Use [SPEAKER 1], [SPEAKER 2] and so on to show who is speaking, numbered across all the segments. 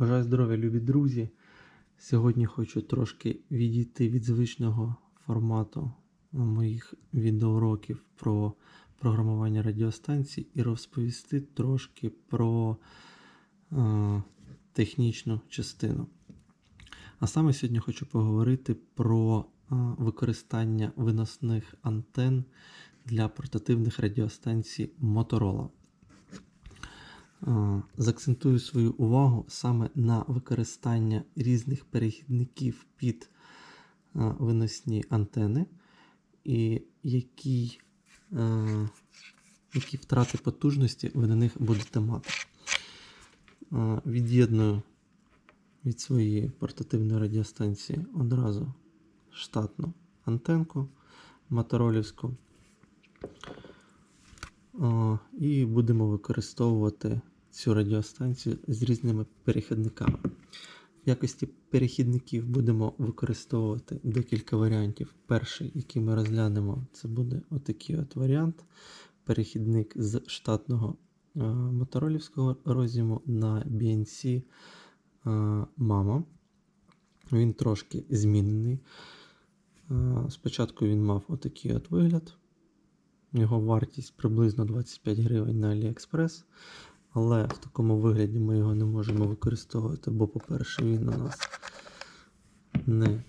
[SPEAKER 1] Бажаю здоров'я, любі друзі. Сьогодні хочу трошки відійти від звичного формату моїх відеоуроків про програмування радіостанцій і розповісти трошки про е, технічну частину. А саме сьогодні хочу поговорити про е, використання виносних антен для портативних радіостанцій Motorola. Закцентую свою увагу саме на використання різних перехідників під виносні антени, і які, які втрати потужності ви на них будете мати. Від'єдную від своєї портативної радіостанції одразу штатну антенку моторолівську. О, І будемо використовувати цю радіостанцію з різними перехідниками. В якості перехідників будемо використовувати декілька варіантів. Перший, який ми розглянемо, це буде отакий от варіант. Перехідник з штатного е, моторолівського розіму на BNC е, Mama. Він трошки змінений. Е, Спочатку він мав отакий от вигляд. Його вартість приблизно 25 гривень на AliExpress. Але в такому вигляді ми його не можемо використовувати, бо, по-перше, він у нас не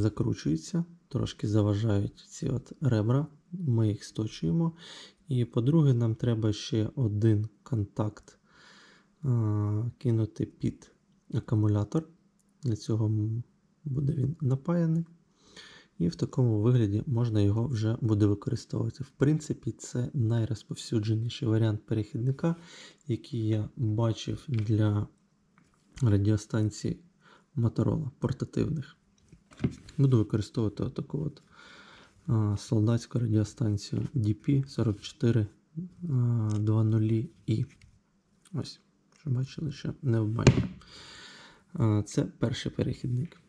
[SPEAKER 1] закручується, трошки заважають ці от ребра. Ми їх сточуємо. І по-друге, нам треба ще один контакт а, кинути під акумулятор. Для цього буде він напаяний. І в такому вигляді можна його вже буде використовувати. В принципі, це найрозповсюдженіший варіант перехідника, який я бачив для радіостанцій Motorola портативних. Буду використовувати отаку от солдатську радіостанцію DP4420i. Ось, що бачили, що не обманюю. А, Це перший перехідник.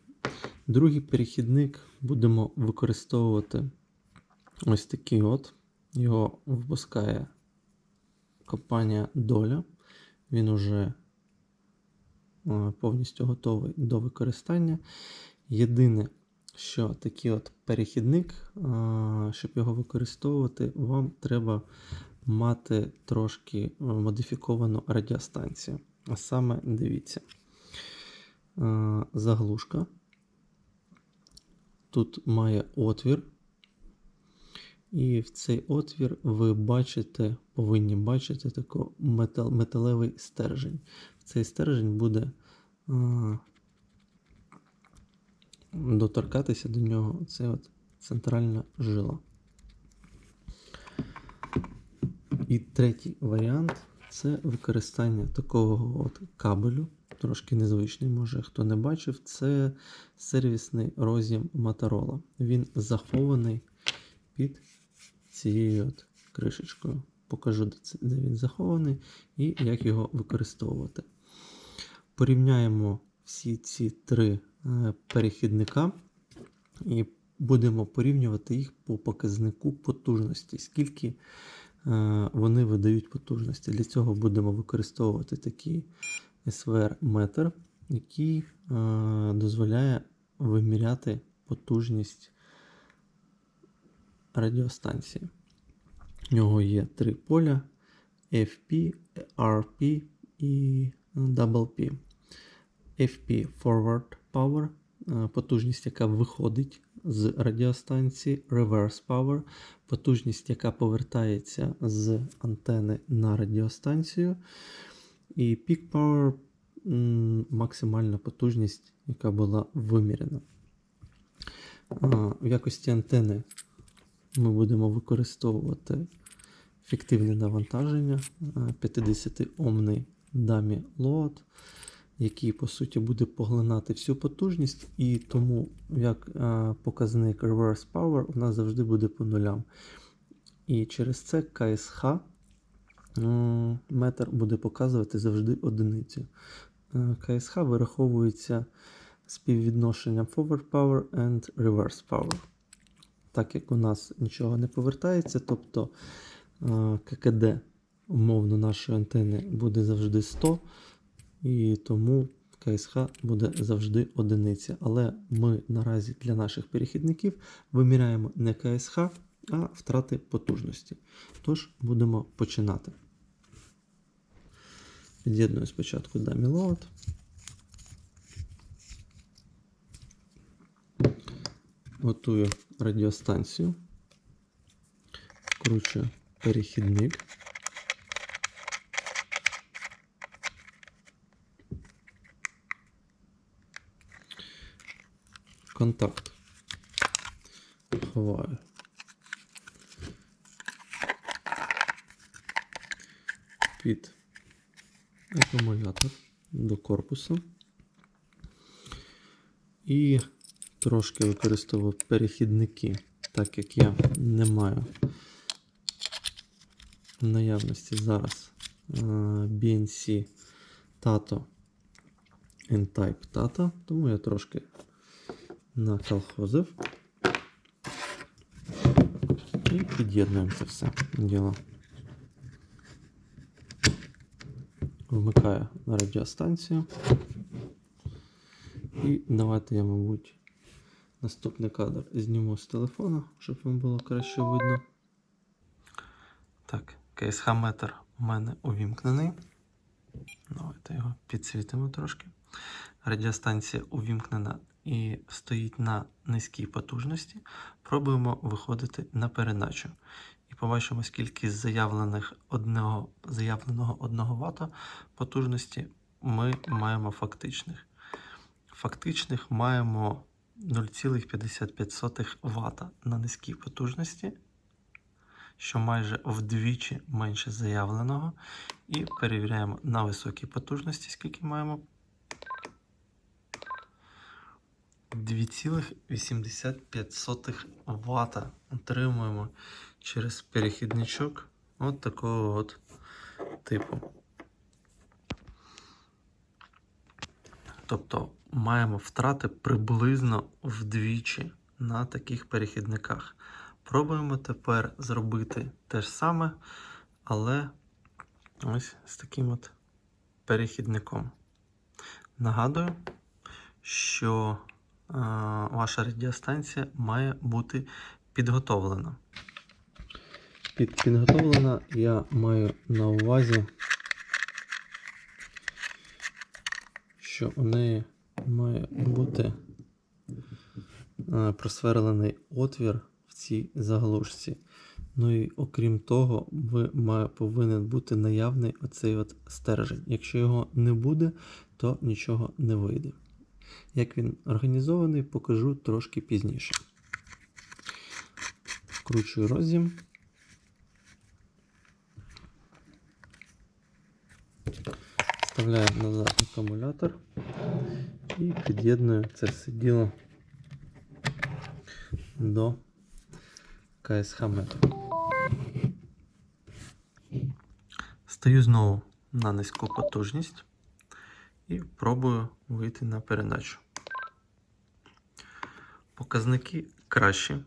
[SPEAKER 1] Другий перехідник будемо використовувати ось такий от. Його випускає компанія Доля. Він уже е, повністю готовий до використання. Єдине, що такий от перехідник, е, щоб його використовувати, вам треба мати трошки е, модифіковану радіостанцію. А саме дивіться, заглушка. Тут має отвір, і в цей отвір ви бачите, повинні бачити такий метал, металевий стержень. В цей стержень буде а, доторкатися до нього це от центральна жила. І третій варіант це використання такого от кабелю трошки незвичний, може хто не бачив, це сервісний розім Motorola. Він захований під цією от кришечкою. Покажу, де він захований і як його використовувати. Порівняємо всі ці три е, перехідника і будемо порівнювати їх по показнику потужності, скільки е, вони видають потужності. Для цього будемо використовувати такий SVR метр, який е, дозволяє виміряти потужність радіостанції. У нього є три поля: FP, RP і WP. FP Forward Power, е, потужність, яка виходить з радіостанції, Reverse Power, потужність, яка повертається з антени на радіостанцію. І Peak Power максимальна потужність, яка була вимірена. В якості антени ми будемо використовувати фіктивне навантаження 50-омний дамі лот, який, по суті, буде поглинати всю потужність, і тому як показник Reverse Power у нас завжди буде по нулям. І через це КСХ метр буде показувати завжди одиницю. Е, КСХ вираховується співвідношенням Forward Power and Reverse Power. Так як у нас нічого не повертається, тобто е, ККД умовно нашої антени буде завжди 100, і тому КСХ буде завжди одиниця. Але ми наразі для наших перехідників виміряємо не КСХ, а втрати потужності. Тож будемо починати. Під'єдную спочатку dummy load. Готую радіостанцію. Вкручую перехідник. Контакт. Ховаю. Під акумулятор до корпусу. І трошки використовую перехідники, так як я не маю наявності зараз е, BNC Tato N-Type Tato, тому я трошки наколхозив і під'єднуємо це все діло. Вмикаю на радіостанцію. І давайте я, мабуть, наступний кадр зніму з телефона, щоб вам було краще видно. Так, КСХ-метр у мене увімкнений. Давайте його підсвітимо трошки. Радіостанція увімкнена і стоїть на низькій потужності. Пробуємо виходити на передачу. І побачимо, скільки з заявлених одного, заявленого 1 Вт потужності ми маємо фактичних. Фактичних маємо 0,55 Вт на низькій потужності, що майже вдвічі менше заявленого. І перевіряємо на високій потужності, скільки маємо. 2,85 Вт отримуємо через перехідничок от такого от типу. Тобто маємо втрати приблизно вдвічі на таких перехідниках. Пробуємо тепер зробити те ж саме, але ось з таким от перехідником. Нагадую, що е, ваша радіостанція має бути підготовлена. Під підготовлена я маю на увазі, що у неї має бути е, просверлений отвір в цій заглушці. Ну і окрім того, ви має, повинен бути наявний оцей от стержень. Якщо його не буде, то нічого не вийде. Як він організований, покажу трошки пізніше. Вкручую розім. Вставляю назад акумулятор і під'єдную це все діло до КСХ метру. Стаю знову на низьку потужність і пробую вийти на передачу. Показники кращі.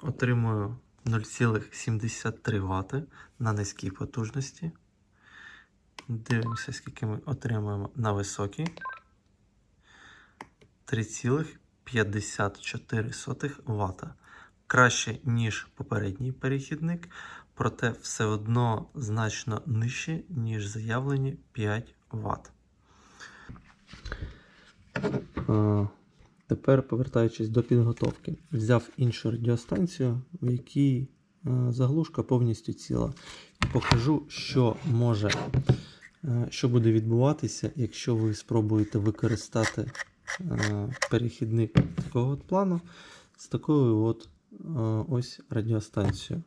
[SPEAKER 1] Отримую 0,73 Вт на низькій потужності. Дивимося, скільки ми отримуємо на високій. 3,54 Вт. Краще, ніж попередній перехідник, проте все одно значно нижче, ніж заявлені 5 Вт. Тепер, повертаючись до підготовки, взяв іншу радіостанцію, в якій заглушка повністю ціла. Покажу, що може, що буде відбуватися, якщо ви спробуєте використати перехідник такого от плану з такою от ось радіостанцією.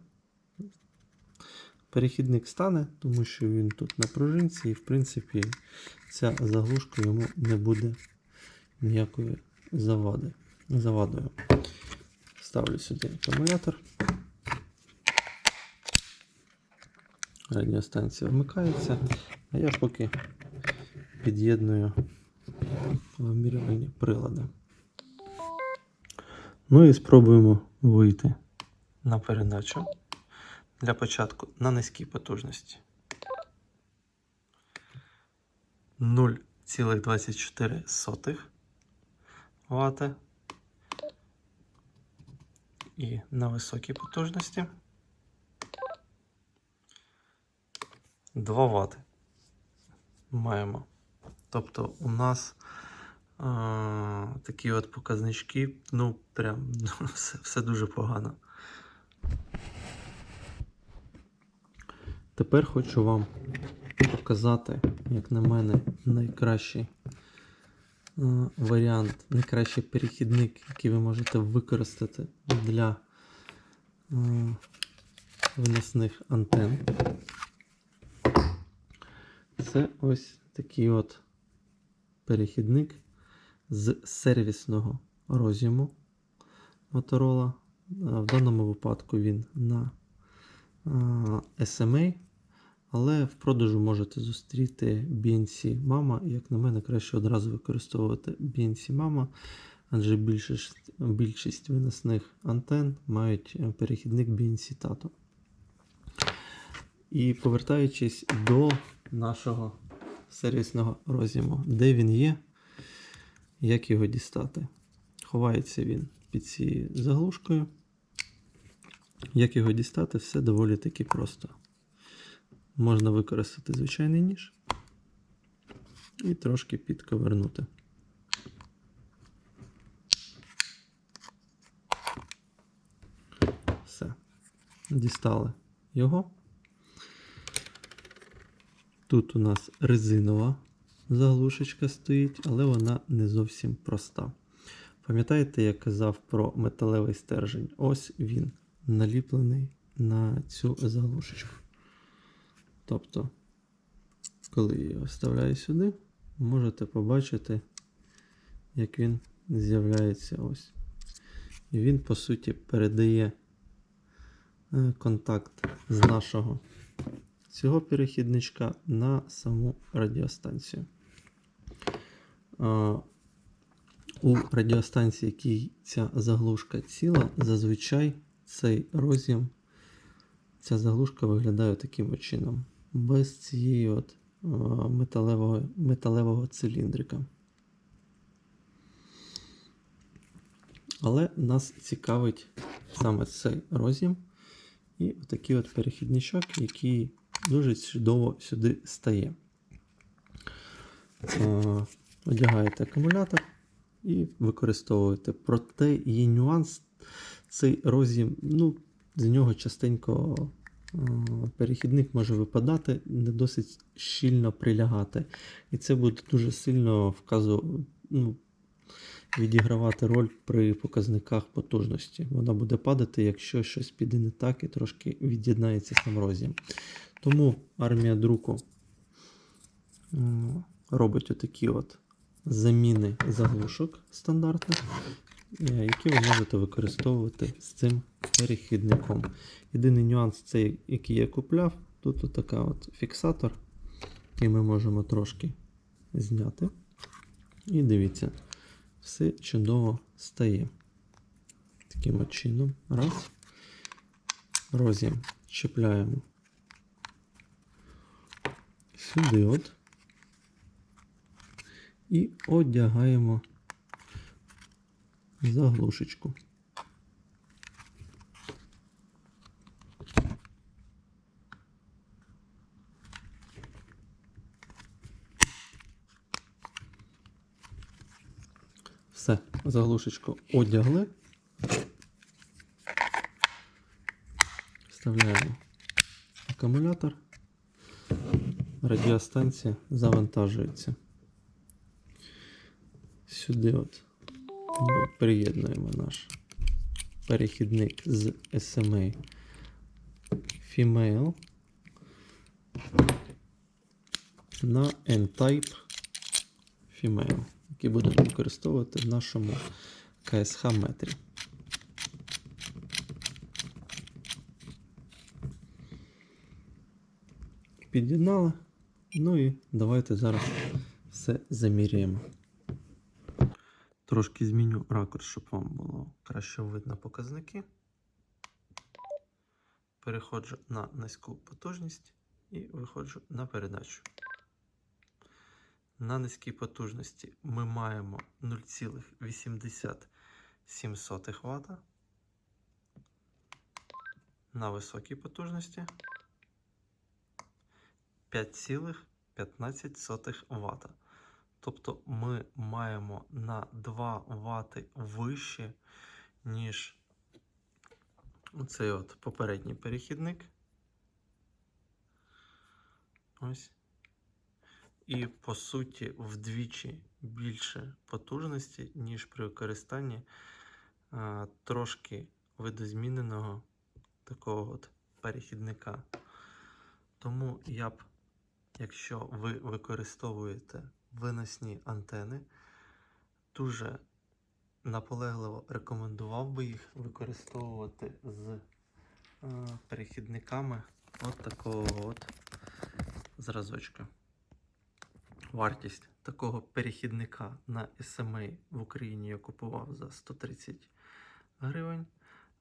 [SPEAKER 1] Перехідник стане, тому що він тут на пружинці, і в принципі ця заглушка йому не буде ніякої завади. завадою. Ставлю сюди акумулятор. Радіостанція вмикається, а я поки під'єдную вимірювання прилади. Ну і спробуємо вийти на передачу. Для початку на низькій потужності. 0,24 Вт. І на високій потужності 2 Вт маємо. Тобто у нас а, такі от показнички, ну, прям ну, все, все дуже погано. Тепер хочу вам показати, як на мене, найкращий е, варіант, найкращий перехідник, який ви можете використати для е, виносних антен. Це ось такий от перехідник з сервісного розіму Motorola. В даному випадку він на SMA, але в продажу можете зустріти BNC Mama. Як на мене, краще одразу використовувати BNC Mama, адже більшість, більшість виносних антен мають е, перехідник BNC Tato. І повертаючись до нашого сервісного розіму, де він є, як його дістати. Ховається він під цією заглушкою. Як його дістати, все доволі таки просто. Можна використати звичайний ніж і трошки підковернути. Все. Дістали його. Тут у нас резинова заглушечка стоїть, але вона не зовсім проста. Пам'ятаєте, я казав про металевий стержень? Ось він наліплений на цю заглушечку. Тобто, коли я його вставляю сюди, можете побачити, як він з'являється ось. І він, по суті, передає е, контакт з нашого цього перехідничка на саму радіостанцію. У радіостанції, якій ця заглушка ціла, зазвичай цей роз'єм, ця заглушка виглядає таким чином, без цієї от металевого, металевого циліндрика. Але нас цікавить саме цей роз'єм і такий от перехідничок, який дуже чудово сюди стає. Е, Одягаєте акумулятор і використовуєте. Проте є нюанс. Цей роз'єм, ну, з нього частенько е, перехідник може випадати, не досить щільно прилягати. І це буде дуже сильно вказувати. Ну, відігравати роль при показниках потужності. Вона буде падати, якщо щось піде не так і трошки від'єднається сам роз'єм. Тому армія друку робить отакі от заміни заглушок стандартних, е, які ви можете використовувати з цим перехідником. Єдиний нюанс, цей, який я купляв, тут отака от фіксатор, який ми можемо трошки зняти. І дивіться, все чудово стає. Таким от чином. Раз. Роз'єм чіпляємо сюди от. І одягаємо заглушечку. Все, заглушечку одягли. Вставляємо акумулятор. Радіостанція завантажується. Сюди от ми приєднуємо наш перехідник з SMA Female на N-Type Female, який будемо використовувати в нашому КСХ метрі. Під'єднали. Ну і давайте зараз все заміряємо. Трошки зміню ракурс, щоб вам було краще видно показники. Переходжу на низьку потужність і виходжу на передачу. На низькій потужності ми маємо 0,87 Вт. На високій потужності 5,15 Вт. Тобто ми маємо на 2 Вт вище, ніж оцей от попередній перехідник. Ось. І по суті вдвічі більше потужності, ніж при використанні а, трошки видозміненого такого от перехідника. Тому я б, якщо ви використовуєте виносні антени, дуже наполегливо рекомендував би їх використовувати з е, перехідниками от такого от зразочка. Вартість такого перехідника на SMA в Україні я купував за 130 гривень.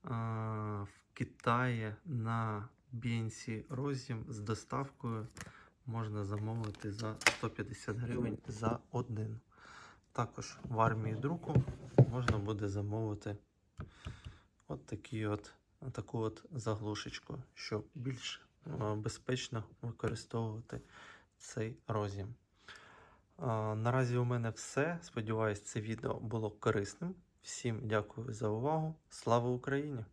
[SPEAKER 1] А, В Китаї на BNC Розім з доставкою можна замовити за 150 гривень за один. Також в армії друку можна буде замовити от такі от, таку от заглушечку, щоб більш е, безпечно використовувати цей розім. Наразі у мене все. Сподіваюсь, це відео було корисним. Всім дякую за увагу. Слава Україні!